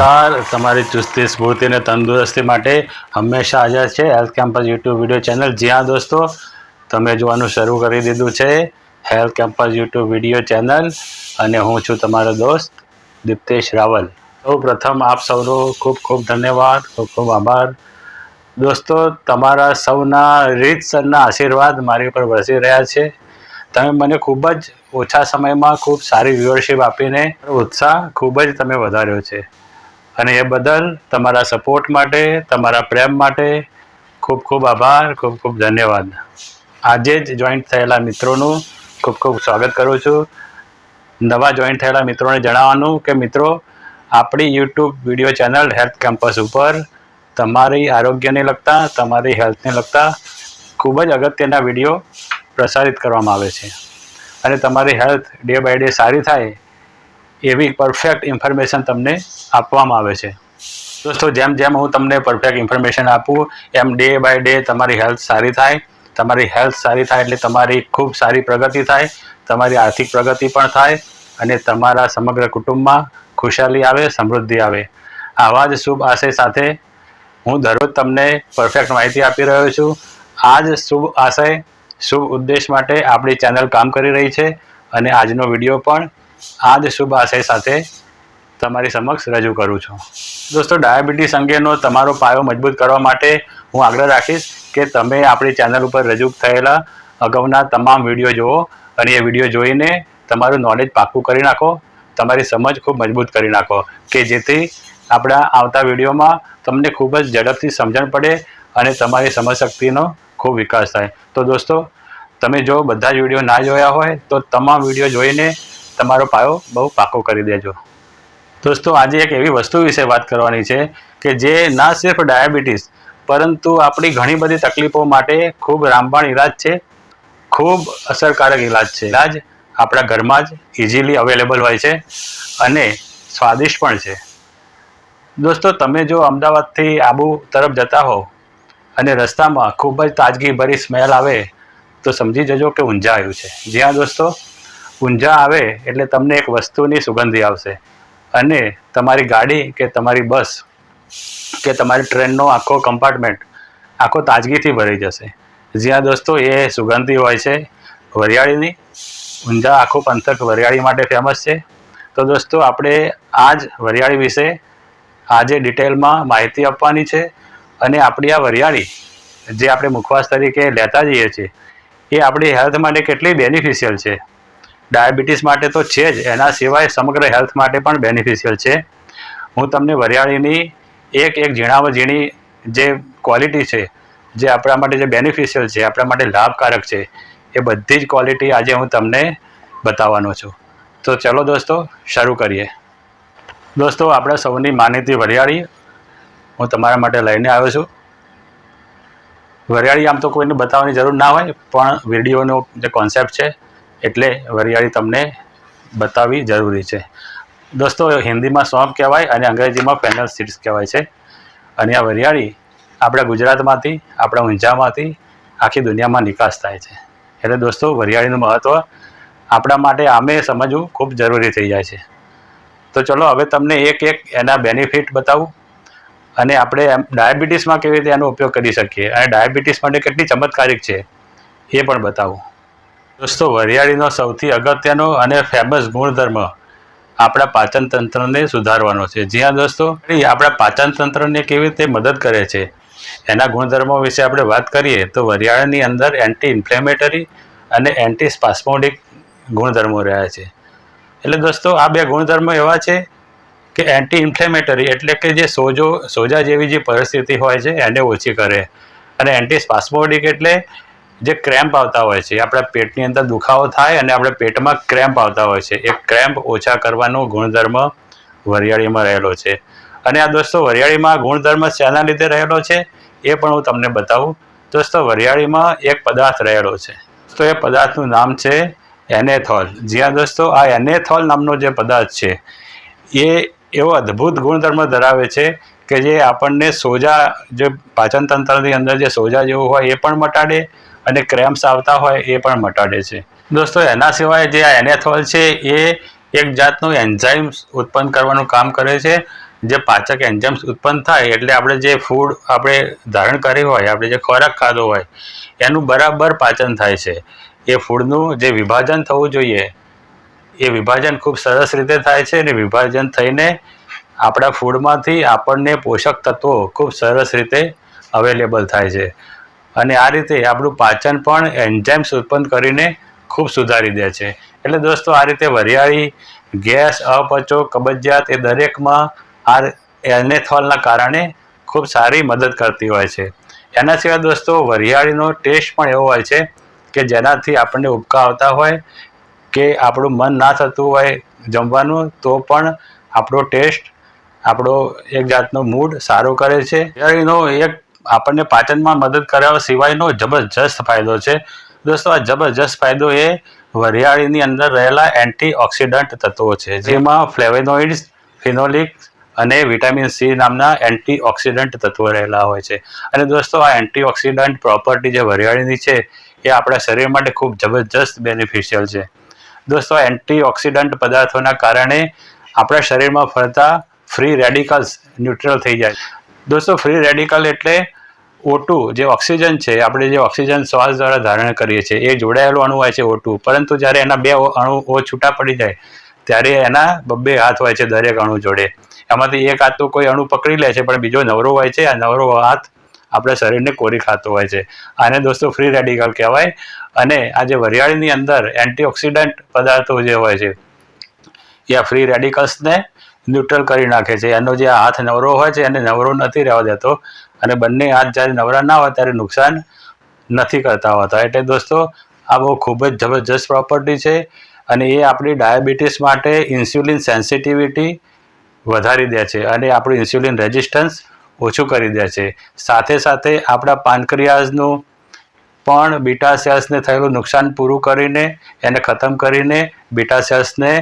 નમસ્કાર. તમારી ચુસ્તી, સ્ફૂર્તિ અને તંદુરસ્તી માટે હંમેશા હાજર છે health campus YouTube video channel જ્યાં દોસ્તો, તમે જોવાનું શરૂ કરી દીધું છે health campus YouTube video channel અને હું છું તમારો દોસ્ત દીપ્તેશ રાવલ. સૌ પ્રથમ આપ સૌનો ખૂબ ખૂબ ધન્યવાદ, ખૂબ ખૂબ આભાર. દોસ્તો, તમારા સૌના રીતસરના આશીર્વાદ મારી ઉપર વરસી રહ્યા છે. તમે મને ખૂબ જ ઓછા સમયમાં ખૂબ સારી વ્યુઅરશિપ આપીને ઉત્સાહ ખૂબ જ તમે વધાર્યો છે. અને એ બદલ તમારા સપોર્ટ માટે, તમારા પ્રેમ માટે ખૂબ ખૂબ આભાર, ખૂબ ખૂબ ધન્યવાદ. આજે જ જોઈન્ટ થયેલા મિત્રોનું ખૂબ ખૂબ સ્વાગત કરું છું. નવા જોઈન્ટ થયેલા મિત્રોને જણાવવાનું કે મિત્રો, આપણી YouTube video channel health campus ઉપર તમારી આરોગ્યને લગતા, તમારી હેલ્થને લગતા ખૂબ જ અગત્યના વીડિયો પ્રસારિત કરવામાં આવે છે. અને તમારી હેલ્થ ડે બાય ડે સારી થાય એવી પરફેક્ટ ઇન્ફોર્મેશન તમને આપવામાં આવે છે. દોસ્તો, જેમ જેમ હું તમને પરફેક્ટ ઇન્ફોર્મેશન આપું, એમ ડે બાય ડે તમારી હેલ્થ સારી થાય. તમારી હેલ્થ સારી થાય એટલે તમારી ખૂબ સારી પ્રગતિ થાય. તમારી આર્થિક પ્રગતિ પણ થાય અને તમારા સમગ્ર કુટુંબમાં ખુશાલી આવે, સમૃદ્ધિ આવે. આવા જ શુભ આશય સાથે હું દરરોજ તમને પરફેક્ટ માહિતી આપી રહ્યો છું. આ જ શુભ આશય, શુભ ઉદ્દેશ માટે આપણી ચેનલ કામ કરી રહી છે અને આજનો વીડિયો પણ આ જ શુભ આશય સાથે તમારી સમક્ષ રજૂ કરું છું. દોસ્તો, ડાયાબિટીસ અંગેનો તમારો પાયો મજબૂત કરવા માટે હું આગ્રહ રાખીશ કે તમે આપણી ચેનલ ઉપર રજૂ થયેલા અગાઉના તમામ વીડિયો જુઓ અને એ વીડિયો જોઈને તમારું નોલેજ પાક્કું કરી નાખો. તમારી સમજ ખૂબ મજબૂત કરી નાખો કે જેથી આપણા આવતા વિડીયોમાં તમને ખૂબ જ ઝડપથી સમજણ પડે અને તમારી સમજશક્તિનો ખૂબ વિકાસ થાય. તો દોસ્તો, તમે જો બધા જ વીડિયો ના જોયા હોય તો તમામ વીડિયો જોઈને તમારો પાયો બહુ પાકો કરી દેજો. દોસ્તો, આજે એક એવી વસ્તુ વિશે વાત કરવાની છે કે જે ના સિર્ફ ડાયાબિટીસ, પરંતુ આપણી ઘણી બધી તકલીફો માટે ખૂબ રામબાણ ઇલાજ છે, ખૂબ અસરકારક ઇલાજ છે. ઇલાજ આપણા ઘરમાં જ ઇઝીલી અવેલેબલ હોય છે અને સ્વાદિષ્ટ પણ છે. દોસ્તો, તમે જો અમદાવાદથી આબુ તરફ જતા હો અને રસ્તામાં ખૂબ જ તાજગીભરી સ્મેલ આવે, તો સમજી જજો કે ઊંઝા આવ્યું છે. જ્યાં દોસ્તો. ઊંઝા આવે એટલે તમને એક વસ્તુની સુગંધી આવશે. અને તમારી ગાડી કે તમારી બસ કે તમારી ટ્રેનનો આખો કમ્પાર્ટમેન્ટ આખો તાજગીથી ભરાઈ જશે. જ્યાં દોસ્તો એ સુગંધી હોય છે વરિયાળીની, ઊંઝા આખું પંથક વરિયાળી માટે ફેમસ છે. તો દોસ્તો આપણે આ જ વરિયાળી વિશે આજે ડિટેલમાં માહિતી આપવાની છે અને આપણી આ વરિયાળી જે આપણે મુખવાસ તરીકે લેતા જઈએ છીએ, એ આપણી હેલ્થ માટે કેટલી બેનિફિશિયલ છે. ડાયાબિટીસ માટે તો છે જ. એના સિવાય સમગ્ર હેલ્થ માટે પણ બેનિફિશિયલ છે. હું તમને વરિયાળીની એક એક ઝીણામાં ઝીણી જે ક્વોલિટી છે, જે આપણા માટે જે બેનિફિશિયલ છે, આપણા માટે લાભકારક છે, એ બધી જ ક્વોલિટી આજે હું તમને બતાવવાનો છું. તો ચલો દોસ્તો, શરૂ કરીએ. દોસ્તો, આપણે સૌની માનીતી વરિયાળી, હું તમારા માટે લઈને આવ્યો છું. વરિયાળી આમ તો કોઈને બતાવવાની જરૂર ના હોય, પણ વિડીયોનો જે કોન્સેપ્ટ છે એટલે વરિયાળી તમને બતાવવી જરૂરી છે. દોસ્તો, હિન્દીમાં સોંપ કહેવાય અને અંગ્રેજીમાં પેનલ સીડ્સ કહેવાય છે. અને આ વરિયાળી આપણા ગુજરાતમાંથી, આપણા ઊંઝામાંથી આખી દુનિયામાં નિકાસ થાય છે. એટલે દોસ્તો, વરિયાળીનું મહત્ત્વ આપણા માટે આમે સમજવું ખૂબ જરૂરી થઈ જાય છે. તો ચલો, હવે તમને એક એક એના બેનિફિટ બતાવું. અને આપણે એમ ડાયાબિટીસમાં કેવી રીતે એનો ઉપયોગ કરી શકીએ? અને ડાયાબિટીસ માટે કેટલી ચમત્કારિક છે એ પણ બતાવું. દોસ્તો, વરિયાળીનો સૌથી અગત્યનો અને ફેમસ ગુણધર્મ આપણા પાચન તંત્રને સુધારવાનો છે. જ્યાં દોસ્તો. આપણા પાચન તંત્રને કેવી રીતે મદદ કરે છે એના ગુણધર્મો વિશે આપણે વાત કરીએ તો વરિયાળીની અંદર એન્ટી ઇન્ફ્લેમેટરી અને એન્ટી સ્પાસ્મોડિક ગુણધર્મો રહ્યા છે. એટલે દોસ્તો, આ બે ગુણધર્મો એવા છે કે એન્ટી ઇન્ફ્લેમેટરી એટલે કે જે સોજો, સોજા જેવી જે પરિસ્થિતિ હોય છે એને ઓછી કરે. અને એન્ટી સ્પાસ્મોડિક એટલે જે ક્રેમ્પ આવતા હોય છે આપણા પેટની અંદર દુખાવો થાય અને આપણે પેટમાં ક્રેમ્પ આવતા હોય છે. એ ક્રેમ્પ ઓછા કરવાનો ગુણધર્મ વરિયાળીમાં રહેલો છે. અને આ દોસ્તો, વરિયાળીમાં ગુણધર્મ શેના લીધે રહેલો છે? એ પણ હું તમને બતાવું. દોસ્તો, વરિયાળીમાં એક પદાર્થ રહેલો છે. તો એ પદાર્થનું નામ છે એનેથોલ. જ્યાં દોસ્તો, આ એનેથોલ નામનો જે પદાર્થ છે, એ એવો અદ્ભુત ગુણધર્મ ધરાવે છે કે જે આપણને સોજા, જે પાચનતંત્રની અંદર જે સોજા જેવું હોય, એ પણ મટાડે અને ક્રેમ્પ્સ આવતા હોય એ પણ મટાડે છે. દોસ્તો, એના સિવાય જે આ એનેથોલ છે, એ એક જાતનું એન્ઝાઇમ્સ ઉત્પન્ન કરવાનું કામ કરે છે. જે પાચક એન્ઝાઇમ્સ ઉત્પન્ન થાય એટલે આપણે જે ફૂડ આપણે ધારણ કર્યું હોય, આપણે જે ખોરાક ખાધો હોય, એનું બરાબર પાચન થાય છે. એ ફૂડનું જે વિભાજન થવું જોઈએ, એ વિભાજન ખૂબ સરસ રીતે થાય છે અને વિભાજન થઈને આપણા ફૂડમાંથી આપણને પોષક તત્વો ખૂબ સરસ રીતે અવેલેબલ થાય છે. અને આ રીતે આપણું પાચન પણ એન્ઝાઇમ્સ ઉત્પન્ન કરીને ખૂબ સુધારી દે છે. એટલે દોસ્તો, આ રીતે વરિયાળી, ગેસ, અપચો, કબજિયાત એ દરેકમાં આ એનેથોલના કારણે ખૂબ સારી મદદ કરતી હોય છે. એના સિવાય દોસ્તો, વરિયાળીનો ટેસ્ટ પણ એવો હોય છે કે જેનાથી આપણને ઉબકા આવતા હોય, કે આપણું મન ના થતું હોય જમવાનું, તો પણ આપણો ટેસ્ટ, આપણો એક જાતનો મૂડ સારો કરે છે. વરિયાળીનો એક આપણને પાચનમાં મદદ કરાવવા સિવાયનો જબરજસ્ત ફાયદો છે. દોસ્તો, આ જબરજસ્ત ફાયદો એ વરિયાળીની અંદર રહેલા એન્ટીઓક્સિડન્ટ તત્વો છે, જેમાં ફ્લેવેનોઇડ્સ ફિનોલિક અને વિટામિન સી નામના એન્ટીઓક્સિડન્ટ તત્વો રહેલા હોય છે. અને દોસ્તો, આ એન્ટીઓક્સિડન્ટ પ્રોપર્ટી જે વરિયાળીની છે, એ આપણા શરીર માટે ખૂબ જબરજસ્ત બેનિફિશિયલ છે. દોસ્તો એન્ટીઓક્સિડન્ટ પદાર્થોના કારણે આપણા શરીરમાં ફરતા ફ્રી રેડિકલ્સ ન્યુટ્રલ થઈ જાય દોસ્તો ફ્રી રેડિકલ એટલે ઓટુ જે ઓક્સિજન છે, આપણે જે ઓક્સિજન શ્વાસ દ્વારા ધારણ કરીએ છીએ, એ જોડાયેલું અણુ હોય છે ઓટુ પરંતુ જ્યારે એના બે અણુ ઓ છૂટા પડી જાય, ત્યારે એના બબ્બે હાથ હોય છે દરેક અણુ જોડે. એમાંથી એક હાથ તો કોઈ અણુ પકડી લે છે, પણ બીજો નવરો હોય છે, આ નવરો હાથ આપણા શરીરને કોરી ખાતો હોય છે. આને દોસ્તો ફ્રી રેડિકલ કહેવાય. અને આ જે વરિયાળીની અંદર એન્ટીઓક્સિડન્ટ પદાર્થો જે હોય છે, એ આ ફ્રી રેડિકલ્સને ન્યુટ્રલ કરી નાખે છે. એનો જે હાથ નવરો હોય છે, એને નવરો નથી રહેવા દેતો. અને બંને હાથ જ્યારે નવરા ના હોય ત્યારે નુકસાન નથી કરતા હોતા. એટલે દોસ્તો, આ બહુ ખૂબ જ જબરજસ્ત પ્રોપર્ટી છે અને એ આપણી ડાયાબિટીસ માટે ઇન્સ્યુલિન સેન્સિટિવિટી વધારી દે છે અને આપણું ઇન્સ્યુલિન રેઝિસ્ટન્સ ઓછું કરી દે છે. સાથે સાથે આપણા પાનક્રિયાઝનું પણ બીટા સેલ્સને થયેલું નુકસાન પૂરું કરીને, એને ખતમ કરીને બીટા સેલ્સને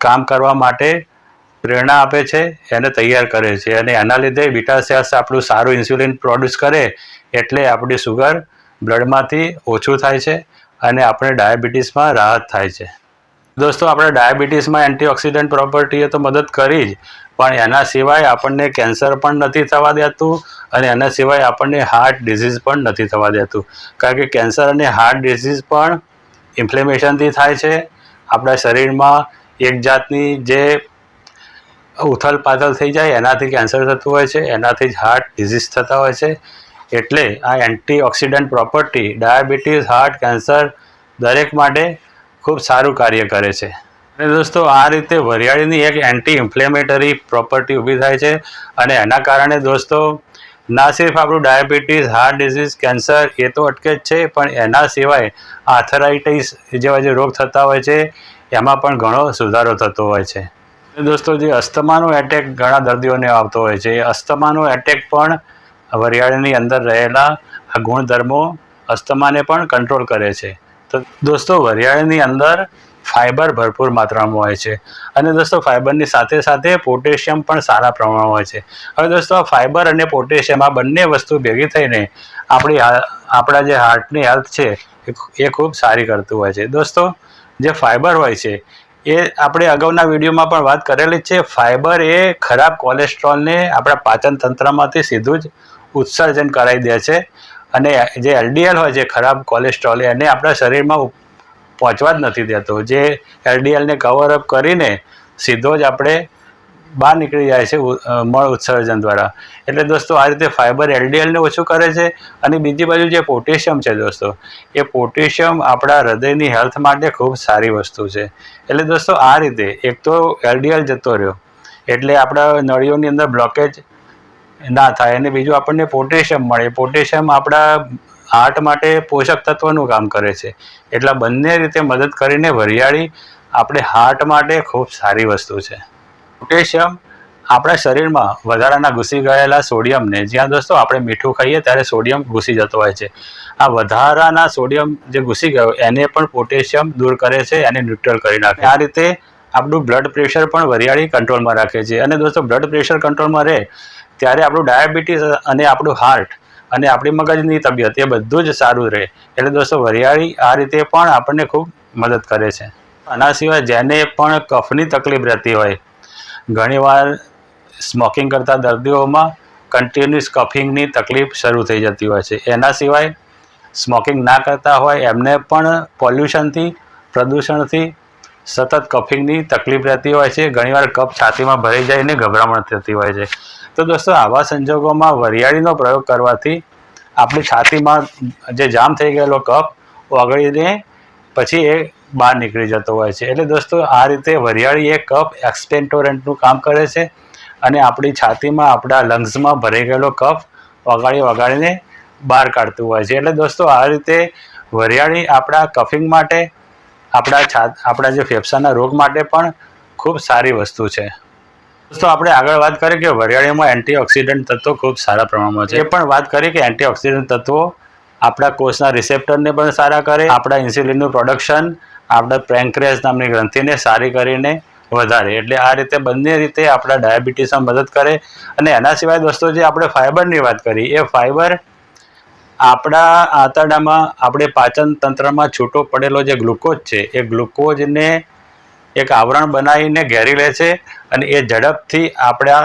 કામ કરવા માટે પ્રેરણા આપે છે, એને તૈયાર કરે છે. અને એના લીધે બીટા સેલ્સ આપણું સારું ઇન્સ્યુલિન પ્રોડ્યુસ કરે એટલે આપણી સુગર બ્લડમાંથી ઓછું થાય છે અને આપણે ડાયાબિટીસમાં રાહત થાય છે. દોસ્તો, આપણે ડાયાબિટીસમાં એન્ટીઓક્સિડન્ટ પ્રોપર્ટીએ તો મદદ કરી જ, પણ એના સિવાય આપણને કેન્સર પણ નથી થવા દેતું અને એના સિવાય આપણને હાર્ટ ડિઝીઝ પણ નથી થવા દેતું. કારણ કે કેન્સર અને હાર્ટ ડિઝીઝ પણ ઇન્ફ્લેમેશનથી થાય છે. આપણા શરીરમાં એક જાતની જે ઉથલ પાથલ થઈ જાય, એનાથી કેન્સર થતું હોય છે, એનાથી જ હાર્ટ ડિઝીઝ થતા હોય છે. એટલે આ antioxidant property diabetes heart cancer દરેક માટે ખૂબ સારું કાર્ય કરે છે. અને દોસ્તો, આ રીતે વરિયાળીની એક એન્ટી ઇન્ફ્લેમેટરી પ્રોપર્ટી ઊભી થાય છે અને એના કારણે દોસ્તો, ના સિર્ફ આપણું ડાયાબિટીસ હાર્ટ ડિઝીઝ કેન્સર એ તો અટકે જ છે, પણ એના સિવાય આથરાઇટિસ જેવા જે રોગ થતા હોય છે, એમાં પણ ઘણો સુધારો થતો હોય છે. દોસ્તો, જે અસ્થમાનો એટેક ઘણા દર્દીઓને આવતો હોય છે. એ અસ્થમાનો એટેક પણ વરિયાળીની અંદર રહેલા આ ગુણધર્મો અસ્થમાને પણ કંટ્રોલ કરે છે. તો દોસ્તો, વરિયાળીની અંદર ફાઇબર ભરપૂર માત્રામાં હોય છે. અને દોસ્તો ફાઇબરની સાથે સાથે પોટેશિયમ પણ સારા પ્રમાણમાં હોય છે. હવે દોસ્તો, આ ફાઇબર અને પોટેશિયમ આ બંને વસ્તુ ભેગી થઈને આપણી આપણા જે હાર્ટની હેલ્થ છે, એ ખૂબ સારી કરતું હોય છે. દોસ્તો, જે ફાઇબર હોય છે એ આપણે અગાઉના વિડીયોમાં પણ વાત કરેલી છે ફાઇબર એ ખરાબ કોલેસ્ટ્રોલને આપણા પાચન તંત્રમાંથી સીધું જ ઉત્સર્જન કરાવી દે છે. અને જે એલડીએલ હોય છે, ખરાબ કોલેસ્ટ્રોલ એને આપણા શરીરમાં પહોંચવા જ નથી દેતો. જે એલડીએલને કવરઅપ કરીને સીધો જ આપણે બહાર નીકળી જાય છે મળ ઉત્સર્જન દ્વારા. એટલે દોસ્તો આ રીતે ફાઇબર એલડીએલને ઓછું કરે છે અને બીજી બાજુ જે પોટેશિયમ છે દોસ્તો, એ પોટેશિયમ આપણા હૃદયની હેલ્થ માટે ખૂબ સારી વસ્તુ છે. એટલે દોસ્તો આ રીતે એક તો એલડીએલ જતો રહ્યો, એટલે આપણા નળીઓની અંદર બ્લોકેજ ના થાય અને બીજું આપણને પોટેશિયમ મળે. પોટેશિયમ આપણા હાર્ટ માટે પોષક તત્વનું કામ કરે છે. એટલે બંને રીતે મદદ કરીને વરિયાળી આપણે હાર્ટ માટે ખૂબ સારી વસ્તુ છે. પોટેશિયમ આપણા શરીરમાં વધારાના ઘૂસી ગયેલા સોડિયમને, જ્યાં દોસ્તો આપણે મીઠું ખાઈએ ત્યારે સોડિયમ ઘૂસી જતો હોય છે. આ વધારાના સોડિયમ જે ઘૂસી ગયો, એને પણ પોટેશિયમ દૂર કરે છે, એને ન્યુટ્રલ કરી નાખે આ રીતે આપણું બ્લડ પ્રેશર પણ વરિયાળી કંટ્રોલમાં રાખે છે. અને દોસ્તો, બ્લડ પ્રેશર કંટ્રોલમાં રહે ત્યારે આપણું ડાયાબિટીસ અને આપણું હાર્ટ અને આપણી મગજની તબિયત એ બધું જ સારું રહે. એટલે દોસ્તો, વરિયાળી આ રીતે પણ આપણને ખૂબ મદદ કરે છે. આના સિવાય જેને પણ કફની તકલીફ રહેતી હોય ઘણીવાર સ્મોકિંગ કરતા દર્દીઓમાં કન્ટિન્યુઅસ કફિંગની તકલીફ શરૂ થઈ જતી હોય છે. એના સિવાય સ્મોકિંગ ના કરતા હોય, એમને પણ પોલ્યુશનથી પ્રદૂષણથી સતત કફિંગની તકલીફ રહેતી હોય છે. ઘણીવાર કફ છાતીમાં ભરાઈ જઈને ગભરામણ થતી હોય છે. તો દોસ્તો, આવા સંજોગોમાં વરિયાળીનો પ્રયોગ કરવાથી આપણી છાતીમાં જે જામ થઈ ગયેલો કફ ઓગળીને પછી એ બહાર નીકળી જતો હોય છે. એટલે દોસ્તો, આ રીતે વરિયાળી એ કફ એક્સપેન્ટોરન્ટનું કામ કરે છે અને આપણી છાતીમાં, આપણા લંગ્સમાં ભરાઈ ગયેલો કફ વગાડી વગાડીને બહાર કાઢતું હોય છે. એટલે દોસ્તો, આ રીતે વરિયાળી આપણા કફિંગ માટે, આપણા છાત આપણા જે ફેફસાના રોગ માટે પણ ખૂબ સારી વસ્તુ છે. દોસ્તો, આપણે આગળ વાત કરીએ કે વરિયાળીમાં એન્ટીઓક્સિડન્ટ તત્વો ખૂબ સારા પ્રમાણમાં છે. એ પણ વાત કરીએ કે એન્ટીઓક્સિડન્ટ તત્વો આપણા કોષના રિસેપ્ટરને પણ સારા કરે, આપણા ઇન્સ્યુલિનનું પ્રોડક્શન આપણા પેન્ક્રિયાસ નામની ગ્રંથિને સારી કરીને વધારે. એટલે આ રીતે બંને રીતે આપણા ડાયાબિટીસમાં મદદ કરે અને એના સિવાય દોસ્તો જે આપણે ફાઇબરની વાત કરી, એ ફાઇબર આપણા આંતરડામાં આપણે પાચન તંત્રમાં છૂટો પડેલો જે ગ્લુકોઝ છે, એ ગ્લુકોઝને એક આવરણ બનાવીને ઘેરી લે છે અને એ ઝડપથી આપણા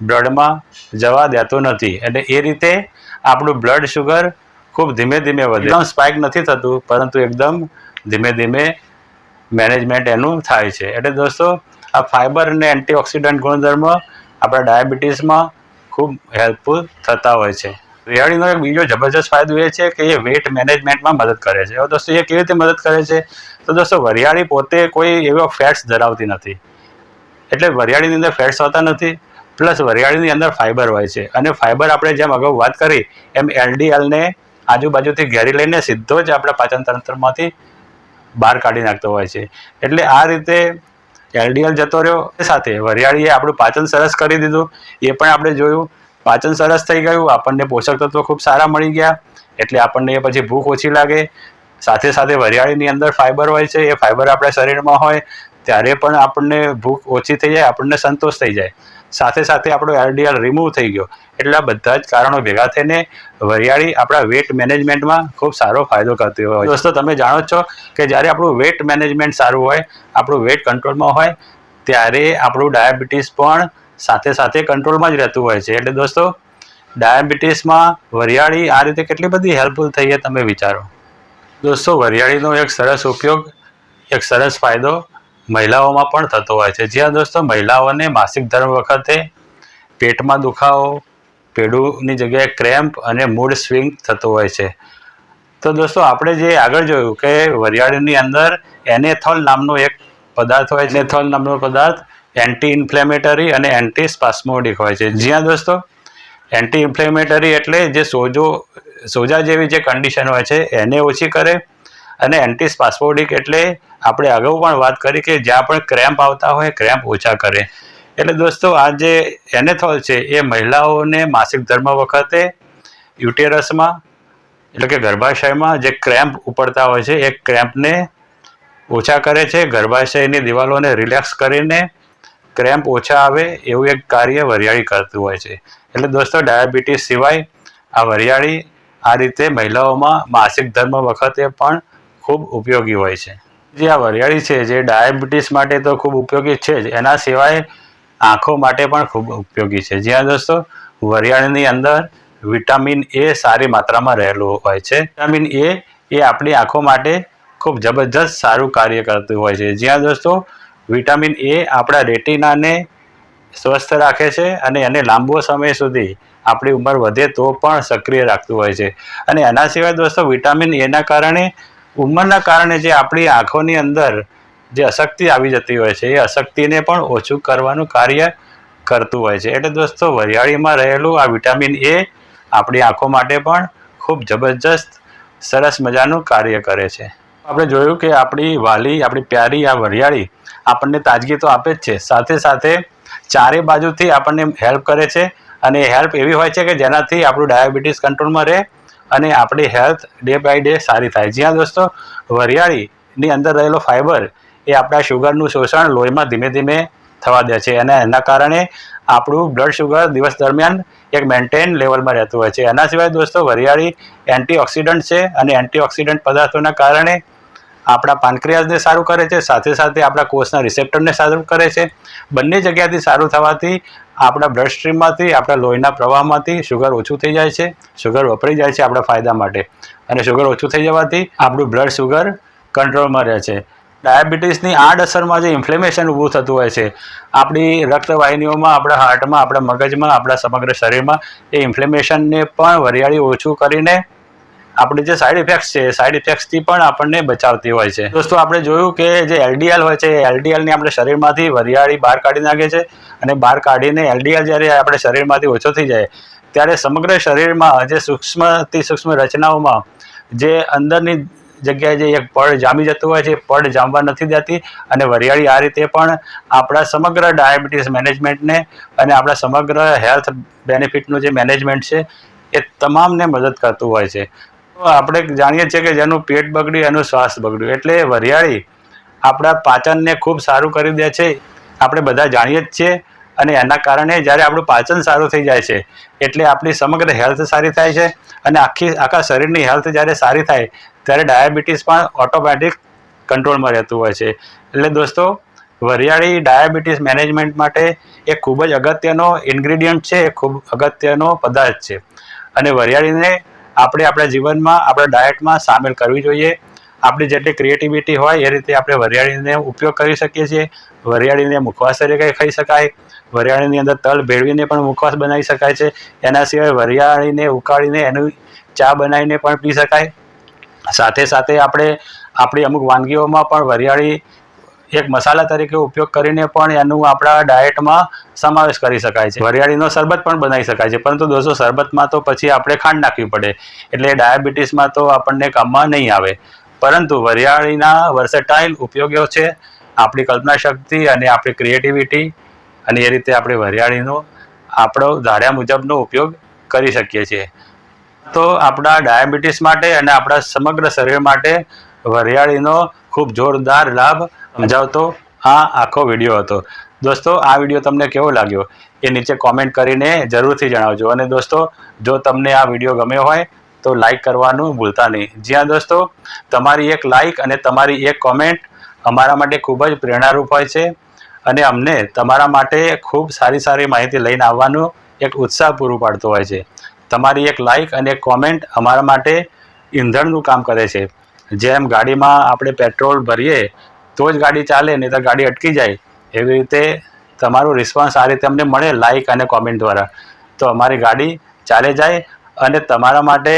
બ્લડમાં જવા દેતો નથી. એટલે એ રીતે આપણું બ્લડ શુગર ખૂબ ધીમે ધીમે વધે. સ્પાઇક નથી થતું, પરંતુ એકદમ ધીમે ધીમે મેનેજમેન્ટ એનું થાય છે. એટલે દોસ્તો, આ ફાઇબર અને એન્ટીઓક્સિડન્ટ ગુણધર્મ આપણા ડાયાબિટીસમાં ખૂબ હેલ્પફુલ થતા હોય છે. રેવાડીનો એક બીજો જબરજસ્ત ફાયદો એ છે કે એ વેટ મેનેજમેન્ટમાં મદદ કરે છે. હવે દોસ્તો, એ કેવી રીતે મદદ કરે છે? તો દોસ્તો, વરિયાળી પોતે કોઈ એવો ફેટ્સ ધરાવતી નથી. એટલે વરિયાળીની અંદર ફેટ્સ હોતા નથી, પ્લસ વરિયાળીની અંદર ફાઇબર હોય છે. અને ફાઇબર આપણે જેમ અગાઉ વાત કરી, એમ એલડીએલને આજુબાજુથી ઘેરી લઈને સીધો જ આપણા પાચન તંત્રમાંથી બહાર કાઢી નાખતો હોય છે. એટલે આ રીતે એલડીએલ જતો રહ્યો. એ સાથે વરિયાળીએ આપણું પાચન સરસ કરી દીધું. એ પણ આપણે જોયું. પાચન સરસ થઈ ગયું. આપણને પોષક તત્વો ખૂબ સારા મળી ગયા. એટલે આપણને એ પછી ભૂખ ઓછી લાગે. સાથે સાથે વરિયાળીની અંદર ફાઇબર હોય છે. એ ફાઇબર આપણા શરીરમાં હોય. ત્યારે પણ આપણને ભૂખ ઓછી થઈ જાય. આપણને સંતોષ થઈ જાય. સાથે સાથે આપણો એલડીએલ રિમૂવ થઈ ગયો. એટલે આ બધા જ કારણો ભેગા થઈને વરિયાળી આપણા વેટ મેનેજમેન્ટમાં ખૂબ સારો ફાયદો કરતી હોય. દોસ્તો, તમે જાણો છો કે જ્યારે આપણું વેટ મેનેજમેન્ટ સારું હોય, આપણું વેટ કંટ્રોલમાં હોય, ત્યારે આપણું ડાયાબિટીસ પણ સાથે સાથે કંટ્રોલમાં જ રહેતું હોય છે. એટલે દોસ્તો ડાયાબિટીસમાં વરિયાળી આ રીતે કેટલી બધી હેલ્પફુલ થઈ છે તમે વિચારો. દોસ્તો, વરિયાળીનો એક સરસ ઉપયોગ, એક સરસ ફાયદો મહિલાઓમાં પણ થતો હોય છે. જ્યાં દોસ્તો, મહિલાઓને માસિક ધર્મ વખતે પેટમાં દુખાવો, પેડુની જગ્યાએ ક્રેમ્પ અને મૂડ સ્વિંગ થતો હોય છે. તો દોસ્તો, આપણે જે આગળ જોયું કે વરિયાળીની અંદર એનેથોલ નામનો એક પદાર્થ હોય છે. એનેથોલ નામનો પદાર્થ એન્ટી ઇન્ફ્લેમેટરી અને એન્ટી સ્પાસ્મોડિક હોય છે. જ્યાં દોસ્તો એન્ટી ઇન્ફ્લેમેટરી એટલે જે સોજો, સોજા જેવી જે કન્ડિશન હોય છે, એને ઓછી કરે અને એન્ટી સ્પાસ્મોડિક એટલે આપણે અગાઉ પણ વાત કરી કે જ્યાં પણ ક્રેમ્પ આવતા હોય ક્રેમ્પ ઓછા કરે. એટલે દોસ્તો, આ જે એનેથોલ છે, એ મહિલાઓને માસિક ધર્મ વખતે યુટેરસમાં, એટલે કે ગર્ભાશયમાં જે ક્રેમ્પ ઉપડતા હોય છે, એ ક્રેમ્પને ઓછા કરે છે. ગર્ભાશયની દિવાલોને રિલેક્સ કરીને ક્રેમ્પ ઓછા આવે એવું એક કાર્ય વરિયાળી કરતું હોય છે. એટલે દોસ્તો, ડાયાબિટીસ સિવાય આ વરિયાળી આ રીતે મહિલાઓમાં માસિક ધર્મ વખતે પણ ખૂબ ઉપયોગી હોય છે. જે આ વરિયાળી છે, જે ડાયાબિટીસ માટે તો ખૂબ ઉપયોગી છે જ. એના સિવાય આંખો માટે પણ ખૂબ ઉપયોગી છે. જ્યાં દોસ્તો, વરિયાળીની અંદર વિટામિન એ સારી માત્રામાં રહેલું હોય છે. વિટામિન એ એ આપણી આંખો માટે ખૂબ જબરજસ્ત સારું કાર્ય કરતું હોય છે. જ્યાં દોસ્તો, વિટામિન એ આપણા રેટિનાને સ્વસ્થ રાખે છે અને એને લાંબો સમય સુધી આપણી ઉંમર વધે તો પણ સક્રિય રાખતું હોય છે. અને એના સિવાય દોસ્તો, વિટામિન એના કારણે ઉંમરના કારણે જે આપણી આંખોની અંદર જે અશક્તિ આવી જતી હોય છે, એ અશક્તિને પણ ઓછું કરવાનું કાર્ય કરતું હોય છે. એટલે દોસ્તો, વરિયાળીમાં રહેલું આ વિટામિન એ આપણી આંખો માટે પણ ખૂબ જબરજસ્ત, સરસ મજાનું કાર્ય કરે છે. આપણે જોયું કે આપણી વાલી, આપણી પ્યારી, આ વરિયાળી આપણને તાજગી તો આપે જ છે. સાથે સાથે ચારે બાજુથી આપણને હેલ્પ કરે છે અને હેલ્પ એવી હોય છે કે જેનાથી આપણું ડાયાબિટીસ કંટ્રોલમાં રહે અને આપણી હેલ્થ ડે બાય ડે સારી થાય. જ્યાં દોસ્તો, વરિયાળીની અંદર રહેલો ફાઇબર એ આપણા શુગરનું શોષણ લોહીમાં ધીમે ધીમે થવા દે છે અને એના કારણે આપણું બ્લડ શુગર દિવસ દરમિયાન એક મેન્ટેન લેવલમાં રહેતું હોય છે. એના સિવાય દોસ્તો, વરિયાળી એન્ટીઓક્સિડન્ટ છે અને એન્ટીઓક્સિડન્ટ પદાર્થોના કારણે આપણા પાનક્રિયાસને સારું કરે છે, સાથે સાથે આપણા કોષના રિસેપ્ટરને સારું કરે છે. બંને જગ્યાથી સારું થવાથી આપણા બ્લડ સ્ટ્રીમમાંથી આપણા લોહીના પ્રવાહમાંથી શુગર ઓછું થઈ જાય છે શુગર વપરાઈ જાય છે આપણા ફાયદા માટે. અને શુગર ઓછું થઈ જવાથી આપણું બ્લડ શુગર કંટ્રોલમાં રહે છે. ડાયાબિટીસની આડઅસરમાં જે ઇન્ફ્લેમેશન ઊભું થતું હોય છે, આપણી રક્તવાહિનીઓમાં, આપણા હાર્ટમાં આપણા મગજમાં, આપણા સમગ્ર શરીરમાં એ ઇન્ફ્લેમેશનને પણ વરિયાળી ઓછું કરીને આપણે જે સાઈડ ઇફેક્ટ્સ છે સાઈડ ઇફેક્ટ્સથી પણ આપણને બચાવતી હોય છે. દોસ્તો, આપણે જોયું કે જે એલડીએલ હોય છે એલડીએલને આપણે શરીરમાંથી વરિયાળી બહાર કાઢી નાખે છે અને બહાર કાઢીને એલડીએલ જ્યારે આપણે શરીરમાંથી ઓછો થઈ જાય, ત્યારે સમગ્ર શરીરમાં જે સૂક્ષ્મથી સૂક્ષ્મ રચનાઓમાં જે અંદરની જગ્યાએ જે એક પડ જામી જતું હોય છે પડ જામવા નથી દેતી અને વરિયાળી આ રીતે પણ આપણા સમગ્ર ડાયાબિટીસ મેનેજમેન્ટને અને આપણા સમગ્ર હેલ્થ બેનિફિટનું જે મેનેજમેન્ટ છે, એ તમામને મદદ કરતું હોય છે. આપણે જાણીએ છીએ કે જેનું પેટ બગડ્યું, એનું શ્વાસ બગડ્યું. એટલે વરિયાળી આપણા પાચનને ખૂબ સારું કરી દે છે. આપણે બધા જાણીએ જ છીએ. અને એના કારણે જ્યારે આપણું પાચન સારું થઈ જાય છે, એટલે આપણી સમગ્ર હેલ્થ સારી થાય છે અને આખી, આખા શરીરની હેલ્થ જ્યારે સારી થાય, ત્યારે ડાયાબિટીસ પણ ઓટોમેટિક કંટ્રોલમાં રહેતું હોય છે. એટલે દોસ્તો, વરિયાળી ડાયાબિટીસ મેનેજમેન્ટ માટે એ ખૂબ જ અગત્યનો ઇન્ગ્રીડિયન્ટ છે, એ ખૂબ અગત્યનો પદાર્થ છે. અને વરિયાળીને આપણે આપણા જીવનમાં, આપણા ડાયટમાં સામેલ કરવી જોઈએ. આપણી જેટલી ક્રિએટિવિટી હોય એ રીતે આપણે વરિયાળીને ઉપયોગ કરી શકીએ છીએ. વરિયાળીને મુખવાસ તરીકે ખાઈ શકાય. વરિયાળીની અંદર તલ ભેળવીને પણ મુખવાસ બનાવી શકાય છે. એના સિવાય વરિયાળીને ઉકાળીને એનું ચા બનાવીને પણ પી શકાય. સાથે સાથે આપણે આપણી અમુક વાનગીઓમાં પણ વરિયાળી એક મસાલા તરીકે ઉપયોગ કરીને પણ એનું આપણા ડાયટમાં સમાવેશ કરી શકાય છે. વરિયાળીનો શરબત પણ બનાવી શકાય છે, પરંતુ દોસ્તો શરબતમાં તો પછી આપણે ખાંડ નાખવી પડે, એટલે ડાયાબિટીસમાં તો આપણને કામમાં નહીં આવે. પરંતુ વરિયાળીના વર્સેટાઇલ ઉપયોગો છે, આપણી કલ્પના શક્તિ અને આપણી ક્રિએટિવિટી અને એ રીતે આપણે વરિયાળીનો આપણો ધાર્યા મુજબનો ઉપયોગ કરી શકીએ છીએ. તો આપણા ડાયાબિટીસ માટે અને આપણા સમગ્ર શરીર માટે વરિયાળીનો ખૂબ જોરદાર લાભ સમજાવતો આ આખો વીડિયો હતો. દોસ્તો, આ વીડિયો તમને કેવો લાગ્યો? એ નીચે કોમેન્ટ કરીને જરૂરથી જણાવજો. અને દોસ્તો, જો તમને આ વીડિયો ગમ્યો હોય, તો લાઈક કરવાનું ભૂલતા નહીં. જ્યાં દોસ્તો, તમારી એક લાઈક અને તમારી એક કોમેન્ટ અમારા માટે ખૂબ જ પ્રેરણારૂપ હોય છે. અને અમને તમારા માટે ખૂબ સારી સારી માહિતી લઈને આવવાનું એક ઉત્સાહ પૂરું પાડતો હોય છે. તમારી એક લાઈક અને એક કોમેન્ટ અમારા માટે ઈંધણનું કામ કરે છે. જેમ ગાડીમાં આપણે પેટ્રોલ ભરીએ તો જ ગાડી ચાલે નહીં તો ગાડી અટકી જાય. એવી રીતે તમારો રિસ્પોન્સ આ રીતે અમને મળે લાઇક અને કોમેન્ટ દ્વારા. તો અમારી ગાડી ચાલે જાય અને તમારા માટે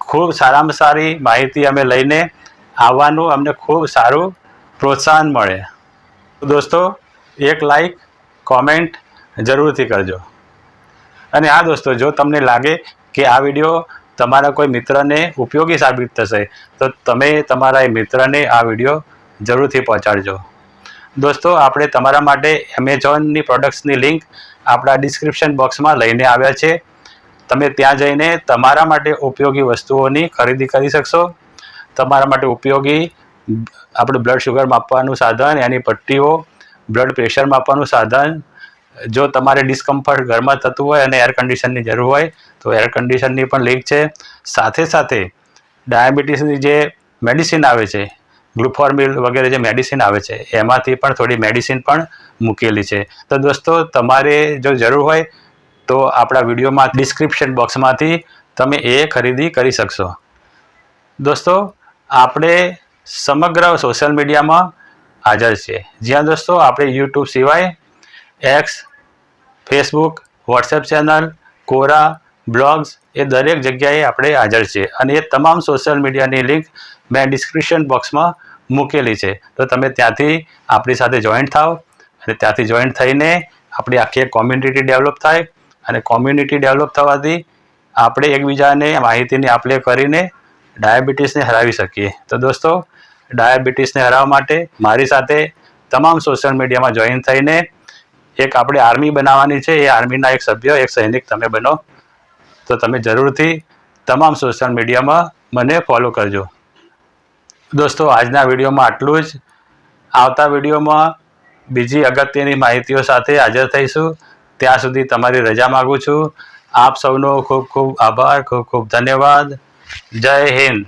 ખૂબ સારામાં સારી માહિતી અમે લઈને આવવાનું અમને ખૂબ સારું પ્રોત્સાહન મળે. દોસ્તો, એક લાઈક કોમેન્ટ જરૂરથી કરજો. અને હા દોસ્તો, જો તમને લાગે કે આ વીડિયો તમારા કોઈ મિત્રને ઉપયોગી સાબિત થશે, તો તમે તમારા એ મિત્રને આ વીડિયો જરૂરથી પહોંચાડજો. દોસ્તો, આપણે તમારા માટે એમેઝોનની પ્રોડક્ટ્સની લિંક આપણા ડિસ્ક્રિપ્શન બોક્સમાં લઈને આવ્યા છે. તમે ત્યાં જઈને તમારા માટે ઉપયોગી વસ્તુઓની ખરીદી કરી શકશો. તમારા માટે ઉપયોગી આપણું બ્લડ શુગર માપવાનું સાધન, એની પટ્ટીઓ બ્લડ પ્રેશર માપવાનું સાધન. જો તમારે ડિસ્કમ્ફર્ટ ઘરમાં થતું હોય અને એર કન્ડિશનની જરૂર હોય, તો એર કન્ડિશનની પણ લિંક છે. સાથે સાથે ડાયાબિટીસની જે મેડિસિન આવે છે ગ્લુફોર્મિલ વગેરે જે મેડિસિન આવે છે, એમાંથી પણ થોડી મેડિસિન પણ મૂકેલી છે. તો દોસ્તો, તમારે જો જરૂર હોય તો આપણા વિડીયોમાં ડિસ્ક્રિપ્શન બોક્સમાંથી તમે એ ખરીદી કરી શકશો. દોસ્તો, આપણે સમગ્ર સોશિયલ મીડિયામાં હાજર છીએ. જ્યાં દોસ્તો, આપણે યુટ્યુબ સિવાય X Facebook WhatsApp channel Quora blogs એ દરેક જગ્યાએ આપણે હાજર છીએ અને એ તમામ સોશિયલ મીડિયાની લિંક મેં ડિસ્ક્રિપ્શન બોક્સમાં મૂકેલી છે. તો તમે ત્યાંથી આપણી સાથે જોઈન્ટ થાઓ અને ત્યાંથી જોઈન્ટ થઈને આપણી આખી કોમ્યુનિટી ડેવલપ થાય અને કોમ્યુનિટી ડેવલપ થવાથી આપણે એકબીજાને માહિતીની આપ કરીને ડાયાબિટીસને હરાવી શકીએ. તો દોસ્તો ડાયાબિટીસને હરાવવા માટે મારી સાથે તમામ સોશિયલ મીડિયામાં જોઈન થઈને એક આપણે આર્મી બનાવવાની છે. એ આર્મીના એક સભ્ય, એક સૈનિક તમે બનો. તો તમે જરૂરથી તમામ સોશિયલ મીડિયામાં મને ફોલો કરજો. દોસ્તો, આજના વિડીયોમાં આટલું જ. આવતા વિડીયોમાં બીજી અગત્યની માહિતીઓ સાથે હાજર થઈશું. ત્યાં સુધી તમારી રજા માગું છું. આપ સૌનો ખૂબ ખૂબ આભાર, ખૂબ ખૂબ ધન્યવાદ. જય હિન્દ.